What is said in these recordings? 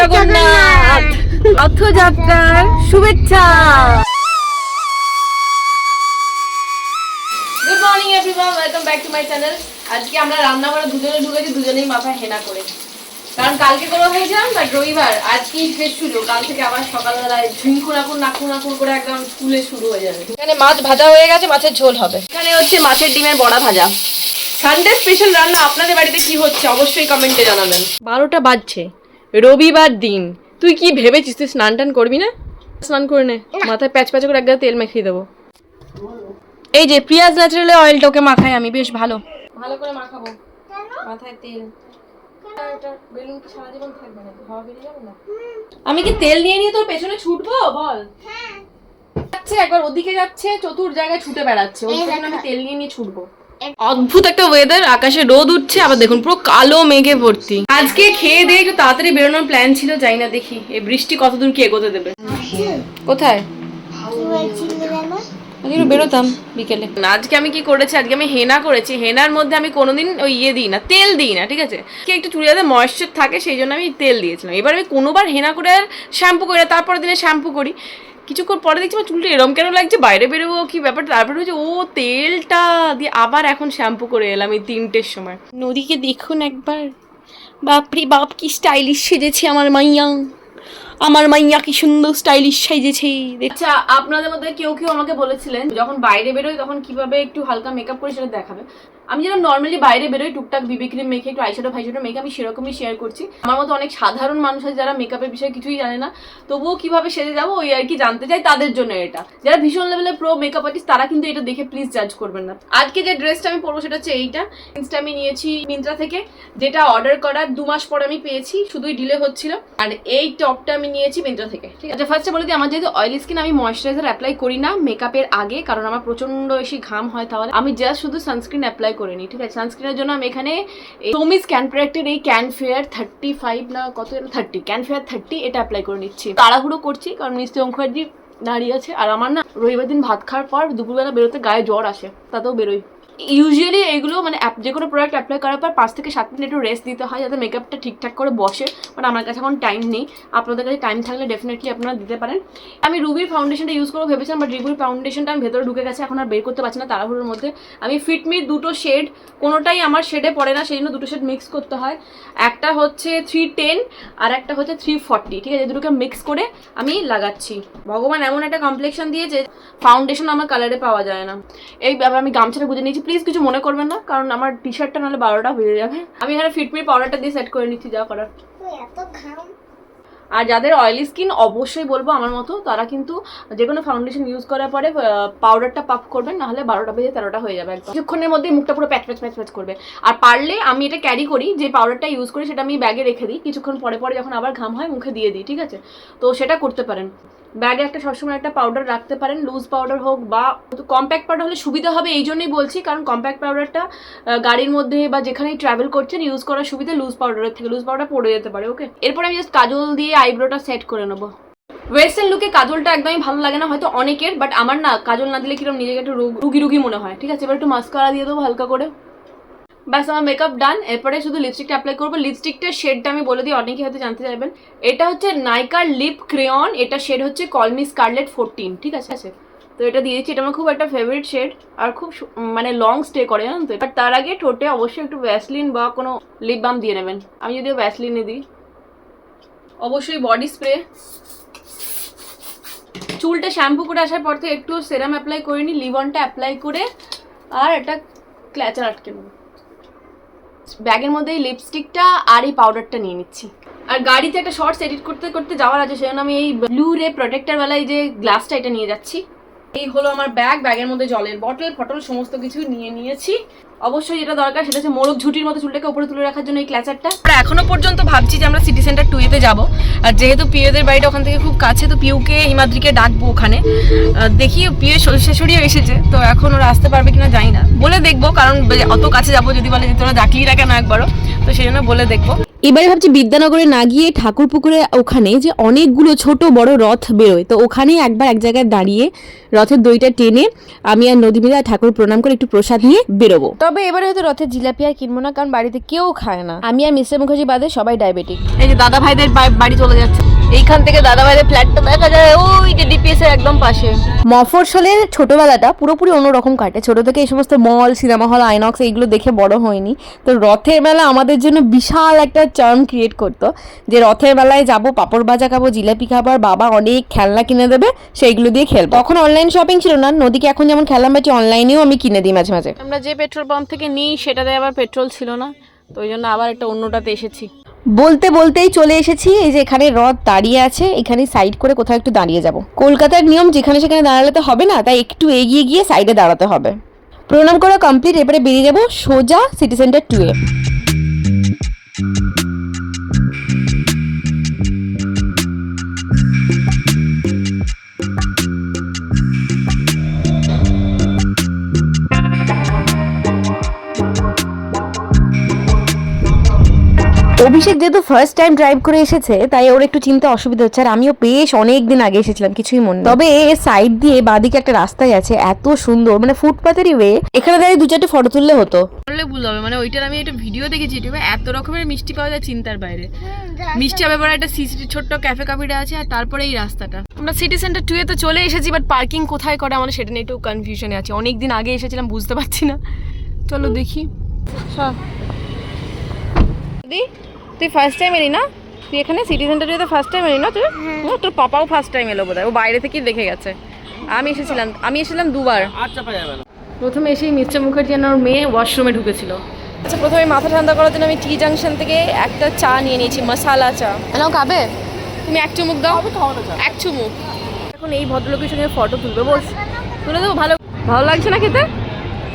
জগন্নাথ। রথযাত্রার শুভেচ্ছা। Good morning everyone welcome back to my channel আজকে আমরা রান্না করে দুজনে ঢুকেছি দুজনেই মাথায় হেনা করে। কারণ কালকে করে হয়েছিলাম বাট রবিবার আজকেই শেষ শুরু কাল থেকে আবার সকালবেলায় ঝুঁকুর নাকুর নাকুর নাকুর করে একদম স্কুলে শুরু হয়ে যাবে। এখানে মাছ ভাজা হয়ে গেছে মাছের ঝোল হবে। এখানে হচ্ছে মাছের ডিমের বড়া ভাজা। সানডে স্পেশাল রান্না আপনাদের বাড়িতে কি হচ্ছে অবশ্যই কমেন্টে জানাবেন। বারোটা বাজছে। রবিবার দিন। তুই কি ভেবেছিস তুই স্নান টান করবি না? স্নান করে নে। মাথায় প্যাচ প্যাচ করে এক তেল মেখিয়ে দেবো। এই যে পিঁয়াজ ন্যাচারালি অয়েলটা ওকে মাখাই আমি বেশ ভালো। ভালো করে মাখাবো। মাথায় তেল। আমি কি তেল নিয়ে নিয়ে তোর পেছনে ছুটবো? বল। যাচ্ছে একবার ওদিকে যাচ্ছে চতুর জায়গায় ছুটে বেড়াচ্ছে। ওর পেছনে আমি তেল নিয়ে নিয়ে ছুটবো। অদ্ভুত একটা ওয়েদার আকাশে রোদ উঠছে, আবার দেখুন পুরো কালো মেঘে ভর্তি। আজকে খেয়ে দিয়ে একটু তাড়াতাড়ি বেরোনোর প্ল্যান ছিল, যাই না দেখি। এই বৃষ্টি কতদূর কি এগোতে দেবে? কোথায়? একটু বেরোতাম বিকেলে। আজকে আমি কি করেছি? আজকে আমি হেনা করেছি। হেনার মধ্যে আমি কোনোদিন ওই ইয়ে দিই না, তেল দিই না, ঠিক আছে? কি একটু চুড়িয়াতে ময়েশ্চার থাকে, সেই জন্য আমি তেল দিয়েছিলাম। এবার আমি কোনোবার হেনা করে আর শ্যাম্পু করি না, তারপরের দিনে শ্যাম্পু করি। কিছুক্ষণ পরে দেখছি আমার চুলটা এরম কেন লাগছে? বাইরে বেরোবো, কি ব্যাপার? তারপরে হচ্ছে, ও, তেলটা দিয়ে আবার এখন শ্যাম্পু করে এলাম এই তিনটের সময়। নদীকে দেখুন একবার। বাপরে বাপ, কি স্টাইলিশ সেজেছে আমার মাইয়া। আমার মাইয়া কি সুন্দর স্টাইলিশ সাইজেছে আচ্ছা আপনাদের মধ্যে কেউ কেউ আমাকে বলেছিলেন, যখন বাইরে বেরোই তখন কীভাবে একটু হালকা মেকআপ করে সেটা দেখাবে। আমি যেরকম নর্মালি বাইরে বেরোই, টুকটাক বিবি ক্রিম মেখে একটু আইশ্যাডো ফাইশ্যাডো মেখে আমি সেরকমই শেয়ার করছি। আমার মতো অনেক সাধারণ মানুষ আছে যারা মেকআপের বিষয়ে কিছুই জানে না। তবুও কীভাবে সেজে যাব, ওই আর কি জানতে চাই তাদের জন্য এটা। যারা ভীষণ লেভেলের প্রো মেকআপ আর্টিস্ট তারা কিন্তু এটা দেখে প্লিজ জাজ করবেন না। আজকে যে ড্রেসটা আমি পরবো সেটা হচ্ছে এইটা। জিন্সটা আমি নিয়েছি মিন্ত্রা থেকে, যেটা অর্ডার করার দু মাস পর আমি পেয়েছি, শুধুই ডিলে হচ্ছিল। আর এই টপটা আমি নিয়েছি মিন্ত্রা থেকে, ঠিক আছে? ফার্স্টে বলে দিই, আমার যেহেতু অয়েলি স্কিন আমি ময়শ্চারাইজার অ্যাপ্লাই করি না মেকআপের আগে, কারণ আমার প্রচণ্ড বেশি ঘাম হয়, তাহলে আমি জাস্ট শুধু সানস্ক্রিন অ্যাপ্লাই করে নিই ঠিক আছে? সানস্ক্রিনের জন্য আমি এখানে টমিস ক্যান প্রোডাক্টের এই ক্যান ফেয়ার থার্টি ফাইভ না কত থার্টি ক্যান ফেয়ার থার্টি এটা অ্যাপ্লাই করে নিচ্ছি। তাড়াহুড়ো করছি, কারণ মিষ্টি অঙ্কুয়ারজি দাঁড়িয়ে আছে, আর আমার না রবিবার দিন ভাত খাওয়ার পর দুপুরবেলা বেরোতে গায়ে জ্বর আসে, তাতেও বেরোই। ইউজুয়ালি এগুলো মানে যে কোনো প্রোডাক্ট অ্যাপ্লাই করার পর পাঁচ থেকে সাত মিনিট একটু রেস্ট দিতে হয় যাতে মেকআপটা ঠিকঠাক করে বসে। বাট আমার কাছে এখন টাইম নেই। আপনাদের কাছে টাইম থাকলে ডেফিনেটলি আপনারা দিতে পারেন। আমি রুবির ফাউন্ডেশনটা ইউজ করব ভেবেছিলাম বাট রুবির ফাউন্ডেশনটা আমি ভেতরে ঢুকে গেছে, এখন আর বের করতে পারছি না তাড়াহুড়োর মধ্যে। আমি ফিটমি দুটো শেড কোনোটাই আমার শেডে পড়ে না, সেই জন্য দুটো শেড মিক্স করতে হয়। একটা হচ্ছে থ্রি টেন আর একটা হচ্ছে থ্রি ফর্টি ঠিক আছে? দুটোকে মিক্স করে আমি লাগাচ্ছি। ভগবান এমন একটা কমপ্লেকশন দিয়েছে ফাউন্ডেশন আমার কালারে পাওয়া যায় না। এই ব্যাপার আমি গামছাটা গুঁজে নিয়েছি প্লিজ কিছু মনে করবেন না, কারণ আমার টি শার্টটা নাহলে বারোটা হয়ে যাবে। আমি এখানে ফিটমি পাউডারটা দিয়ে সেট করে নিচ্ছি, যা করার। এত ঘাম। আর যাদের অয়েলি স্কিন অবশ্যই বলব আমার মতো, তারা কিন্তু যে কোনো ফাউন্ডেশন ইউজ করার পরে পাউডারটা পাপ করবেন, নাহলে বারোটা বেজে তেরোটা হয়ে যাবে একদম। কিছুক্ষণের মধ্যে মুখটা পুরো প্যাচ প্যাচ প্যাচ প্যাচ করবে। আর পারলে আমি এটা ক্যারি করি, যে পাউডারটা ইউজ করি, সেটা আমি ব্যাগে রেখে দিই। কিছুক্ষণ পরে পরে যখন আবার ঘাম হয়, মুখে দিয়ে দিই, ঠিক আছে? তো সেটা করতে পারেন। ব্যাগে একটা সবসময় একটা পাউডার রাখতে পারেন লুজ পাউডার হোক বা কম্প্যাক্ট পাউডার হলে সুবিধা হবে, এই জন্যই বলছি। কারণ কম্প্যাক্ট পাউডারটা গাড়ির মধ্যে বা যেখানেই ট্রাভেল করছেন ইউজ করার সুবিধা লুজ পাউডারের থেকে লুজ পাউডার পড়ে যেতে পারে ওকে এরপর আমি জাস্ট কাজল দিয়ে আইব্রোটা সেট করে নেব। ওয়েস্টার্ন লুকে কাজলটা একদমই ভালো লাগে না হয়তো অনেকের বাট আমার না কাজল না দিলে কীরকম নিজেকে একটু রুগ- রুগী মনে হয়। ঠিক আছে এবার একটু মাস্কারা দিয়ে দেবো হালকা করে। ব্যাস আমার মেকআপ ডান এরপরে শুধু লিপস্টিকটা অ্যাপ্লাই করব। লিপস্টিকটার শেডটা আমি বলে দিই অনেকেই হয়তো জানতে চাইবেন। এটা হচ্ছে নাইকার লিপ ক্রেয়ন এটা শেড হচ্ছে কলমি স্কারলেট ফোরটিন ঠিক আছে? আছে তো এটা দিয়ে দিচ্ছি এটা আমার খুব একটা ফেভারিট শেড আর খুব মানে লং স্টে করে জানেন তো? বাট তার আগে ঠোঁটে অবশ্যই একটু ভ্যাসলিন বা কোনো লিপ বাম দিয়ে নেবেন। আমি যদিও ভ্যাসলিনে দিই। অবশ্যই বডি স্প্রে চুলটা শ্যাম্পু করে আসার পর থেকে একটু সেরাম অ্যাপ্লাই করে নিই লিভনটা অ্যাপ্লাই করে আর একটা ক্ল্যাচার আটকে নেব। ব্যাগের মধ্যে এই লিপস্টিকটা আর এই পাউডারটা নিয়ে নিচ্ছি। আর গাড়িতে একটা শর্টস এডিট করতে করতে যাওয়ার আছে, সেজন্য আমি এই ব্লু রে প্রোটেক্টার বেলায় যে গ্লাসটা এটা নিয়ে যাচ্ছি। এই হলো আমার ব্যাগ ব্যাগের মধ্যে জলের বটল ফটল সমস্ত কিছু নিয়ে নিয়েছি। অবশ্যই যেটা দরকার সেটা হচ্ছে মোরগ ঝুটির মতো চুলটাকে উপরে তুলে রাখার জন্য এই ক্লাচারটা আমরা এখনও পর্যন্ত ভাবছি যে আমরা সিটি সেন্টার টুয়েতে যাব। আর যেহেতু পিওদের বাড়িটা ওখান থেকে খুব কাছে, তো পিউকে, হিমাদ্রিকে ডাকবো ওখানে। দেখি পিউ শাশুড়িও এসেছে, তো এখন ওরা আসতে পারবে কিনা জানি না। বলে দেখব, কারণ অত কাছে যাব যদি বলে যে তোরা ডাকলি না কেন একবারও? তো সেই জন্য বলে দেখব। এবারে ভাবছি বিদ্যানগরে না গিয়ে ঠাকুর পুকুরে ওখানে যে অনেকগুলো ছোট বড় রথ বেরোয়। তো ওখানে একবার এক জায়গায় দাঁড়িয়ে রথের দইটা টেনে আমি আর নদী মিলে ঠাকুর প্রণাম করে একটু প্রসাদ নিয়ে বেরোবো। তবে এবারে হয়তো রথের জিলাপি আর কিনবো না কারণ বাড়িতে কেউ খায় না। আমি আর মিস্টার মুখার্জি বাদে সবাই ডায়াবেটিক। এই যে দাদা ভাইদের বাড়ি চলে যাচ্ছে। এইখান থেকে দাদা ভাইদের ফ্ল্যাটটা দেখা যায় ওই যে ডিপিএস এর একদম পাশে। মফস্বলের ছোটবেলাটা পুরোপুরি অন্যরকম কাটে। ছোট থেকে এই সমস্ত মল সিনেমা হল আইনক্স এইগুলো দেখে বড় হয়নি। তো রথের মেলা আমাদের জন্য বিশাল একটা চার্ম ক্রিয়েট করতো। যে রথের মেলায় যাব পাপড় ভাজা খাব জিলাপি খাব আর বাবা অনেক খেলনা কিনে দেবে সেইগুলো দিয়ে খেলব। তখন অনলাইন শপিং ছিল না। নদীকে এখন যেমন খেলনা পাচ্ছি অনলাইনেও আমি কিনে দিই মাঝে মাঝে। আমরা যে পেট্রোল পাম্প থেকে নিই সেটাতে আবার পেট্রোল ছিল না। তো ওই জন্য আবার একটা অন্যটাতে এসেছি। বলতে বলতেই চলে এসেছি। এই যে এখানে রথ দাঁড়িয়ে আছে এখানে সাইড করে কোথাও একটু দাঁড়িয়ে যাব। কলকাতার নিয়ম, যেখানে সেখানে দাঁড়ালে তো হবে না, তাই একটু এগিয়ে গিয়ে সাইডে দাঁড়াতে হবে। প্রণাম করা কমপ্লিট এবারে বেরিয়ে যাব সোজা সিটি সেন্টার টু এ। অভিষেক যেহেতু ফার্স্ট টাইম ড্রাইভ করে এসেছে তাই ওর একটু চিন্তা অসুবিধা হচ্ছে আর আমিও বেশ অনেক দিন আগে এসেছিলাম কিছুই মনে তবে সাইড দিয়ে বাদিকে একটা রাস্তায় আছে এত সুন্দর মানে ফুটপাতেরই ওয়ে এখানে দাঁড়িয়ে দু চারটে ফটো তুললে হতো। বললে ভুল হবে মানে ওইটার আমি একটা ভিডিও দেখেছি ইউটিউবে এত রকমের মিষ্টি পাওয়া যায় চিন্তার বাইরে। মিষ্টি হবে পরে একটা সিসি ছোট্ট ক্যাফে কাফিটা আছে আর তারপরে এই রাস্তাটা। আমরা সিটি সেন্টার টুয়ে তো চলে এসেছি বাট পার্কিং কোথায় করে আমরা সেটা নিয়ে একটু কনফিউশনে আছি। অনেক দিন আগে এসেছিলাম বুঝতে পারছি না। চলো দেখি। সব দি তুই ফার্স্ট টাইম এলি না? তুই এখানে সিটি সেন্টার টুয়েতে ফার্স্ট টাইম এলি না তুই? হুম, তোর পাপাও ফার্স্ট টাইম এলো বোধহয়। ও বাইরে থেকেই দেখে গেছে। আমি এসেছিলাম আমি এসেছিলাম দুবার। প্রথমে এসেই মিস্টার মুখার্জি আর ওর মেয়ে ওয়াশরুমে ঢুকেছিল। আচ্ছা প্রথমে মাথা ঠান্ডা করার জন্য আমি টি জাংশন থেকে একটা চা নিয়ে নিয়েছি মশালা চা। এনাও খাবে তুমি এক চুমুক দাও। এক চুমুক। এখন এই ভদ্রলোকের সঙ্গে ফটো তুলবে বস। তুলে দেবো ভালো ভালো লাগছে না খেতে?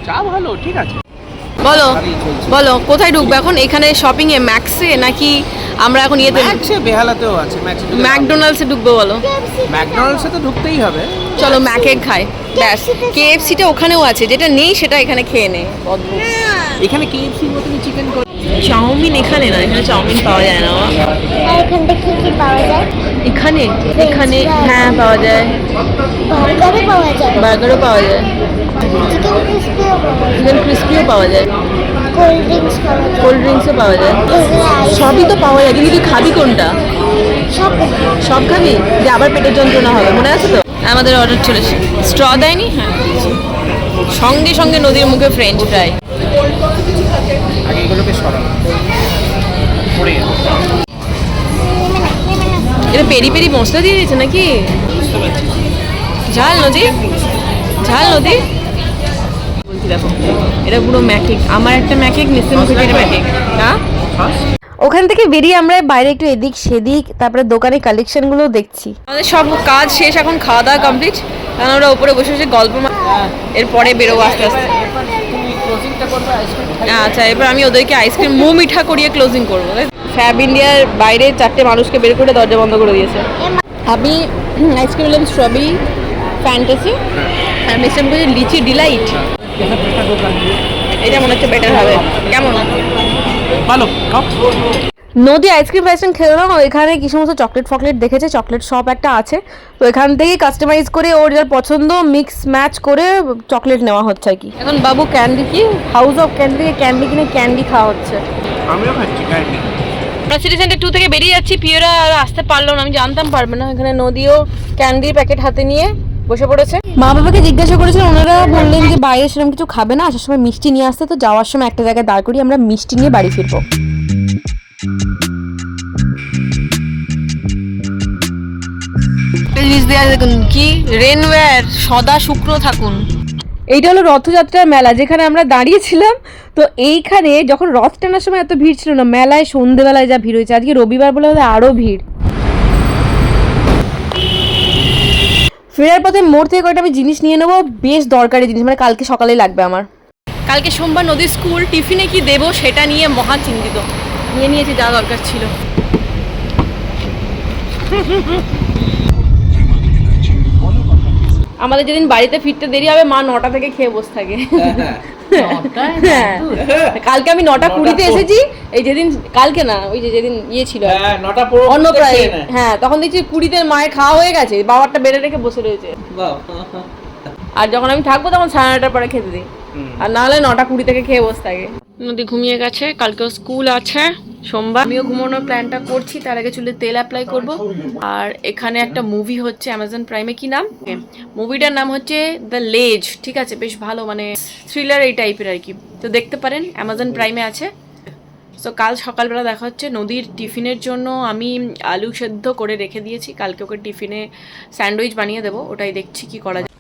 চা ভালো ঠিক আছে। বলো বলো কোথায় ঢুকবো? এখন এখানে শপিং এ ম্যাক্সে নাকি আমরা এখন ইয়েতে ম্যাক্সে বেহালাতেও আছে ম্যাক্সে ম্যাকডোনাল্ডসে ঢুকবো বলো। ম্যাকডোনাল্ডসে তো ঢুকতেই হবে। চলো ম্যাকে খাই। ব্যাস কেএফসিটা ওখানেও আছে যেটা নেই সেটা এখানে খেয়ে নে এখানে কেএফসির মতনই চিকেন করে। চাউমিন এখানে না এখানে চাউমিন পাওয়া যায় না এখান থেকে কি পাওয়া যায়? এখানে এখানে হ্যাঁ পাওয়া যায়। বার্গারও পাওয়া যায়। বার্গারও পাওয়া যায়। চিকেন ক্রিস্পিও পাওয়া যায়। কোল্ড ড্রিঙ্কসও পাওয়া যায়। সবই তো পাওয়া যায় কিন্তু তুই খাবি কোনটা? সব সব খাবি? যে আবার পেটের যন্ত্রণা হবে মনে আছে তো? আমাদের অর্ডার চলেছে স্ট্র দেয়নি? হ্যাঁ। সঙ্গে সঙ্গে নদীর মুখে ফ্রেঞ্চ ফ্রাই আগে এগুলোকে সরানো পড়ে যাবে এটা পেরি পেরি মশলা দিয়ে দিয়েছে নাকি? ঝাল নদী? ঝাল নদী? এটা পুরো ম্যাকেক। আমার একটা ম্যাকেক একটা ম্যাকেক। না? ওখান থেকে বেরিয়ে আমরা বাইরে একটু এদিক সেদিক তারপরে দোকানের কালেকশনগুলো দেখছি। আমাদের সব কাজ শেষ এখন খাওয়া দাওয়া কমপ্লিট কারণ আমরা উপরে বসে বসে গল্প এরপরে বেরোবো আস্তে আস্তে। তুমি ক্লোজিংটা করবে আইসক্রিম আচ্ছা এবার আমি ওদেরকে আইসক্রিম মুখ মিঠা করিয়ে ক্লোজিং করব। ফ্যাব ইন্ডিয়ার বাইরে চারটে মানুষকে বের করে দরজা বন্ধ করে দিয়েছে। আমি আইসক্রিম নিলাম স্ট্রবেরি ফ্যান্টাসি আর মিস্টার লিচি ডিলাইট এটা মনে হচ্ছে বেটার হবে। কেমন? ভালো নদী আইসক্রিম ফাইসক্রিম খেলো না এখানে কি সমস্ত চকলেট ফকলেট দেখেছে? চকলেট শপ একটা আছে। তো এখান থেকেই কাস্টমাইজ করে ওর যার পছন্দ মিক্স ম্যাচ করে চকলেট নেওয়া হচ্ছে আর কি। এখন বাবু ক্যান্ডি কি? হাউস অফ ক্যান্ডি থেকে ক্যান্ডি কিনে ক্যান্ডি খাওয়া হচ্ছে। আমিও খাচ্ছি ক্যান্ডি আমরা সিটি সেন্টার টু থেকে বেরিয়ে যাচ্ছি পিওরা আর আসতে পারল না। আমি জানতাম পারবে না। এখানে নদীও ক্যান্ডির প্যাকেট হাতে নিয়ে বসে পড়েছে। মা বাবাকে জিজ্ঞাসা করেছিলাম ওনারা বললেন যে বাইরে সেরকম কিছু খাবে না আসার সময় মিষ্টি নিয়ে আসতে তো যাওয়ার সময় একটা জায়গায় দাঁড় করি আমরা মিষ্টি নিয়ে বাড়ি ফিরবো। জিনিস দেওয়া দেখুন কি? রেনওয়্যার সদা শুক্র থাকুন। এইটা হলো রথযাত্রার মেলা যেখানে আমরা দাঁড়িয়েছিলাম তো এইখানে যখন রথ টানার সময় এত ভিড় ছিল না মেলায় সন্ধেবেলায় যা ভিড় হয়েছে আজকে রবিবার বলে আরও ভিড়। ফেরার পথে মোড় থেকে কয়েকটা আমি জিনিস নিয়ে নেব বেশ দরকারি জিনিস মানে কালকে সকালে লাগবে আমার। কালকে সোমবার নদীর স্কুল টিফিনে কি দেবো সেটা নিয়ে মহা চিন্তিত। নিয়ে নিয়েছি যা দরকার ছিল। আমাদের যেদিন বাড়িতে ফিরতে দেরি হবে মা নটা থেকে খেয়ে বসে থাকে। হ্যাঁ। কালকে আমি নটা কুড়িতে এসেছি এই যেদিন কালকে না ওই যে যেদিন ইয়ে ছিল হ্যাঁ অন্য প্রায় হ্যাঁ তখন দেখছি কুড়িতে মায়ের খাওয়া হয়ে গেছে বাবারটা বেড়ে রেখে বসে রয়েছে। আর যখন আমি থাকব তখন সাড়ে নটার পরে খেতে দিই। আর নাহলে নটা কুড়ি থেকে খেয়ে বসে থাকে। নদী ঘুমিয়ে গেছে কালকেও স্কুল আছে। সোমবার। আমিও ঘুমানোর প্ল্যানটা করছি, তার আগে চুলে তেল অ্যাপ্লাই করব। আর এখানে একটা মুভি হচ্ছে অ্যামাজন প্রাইমে কি নাম? মুভিটার নাম হচ্ছে দ্য লেজ ঠিক আছে, বেশ ভালো মানে থ্রিলার এই টাইপের আর কি। তো দেখতে পারেন অ্যামাজন প্রাইমে আছে। তো কাল সকালবেলা দেখা হচ্ছে নদীর টিফিনের জন্য আমি আলু সেদ্ধ করে রেখে দিয়েছি। কালকে ওকে টিফিনে স্যান্ডউইচ বানিয়ে দেবো, ওটাই দেখছি কি করা যায়।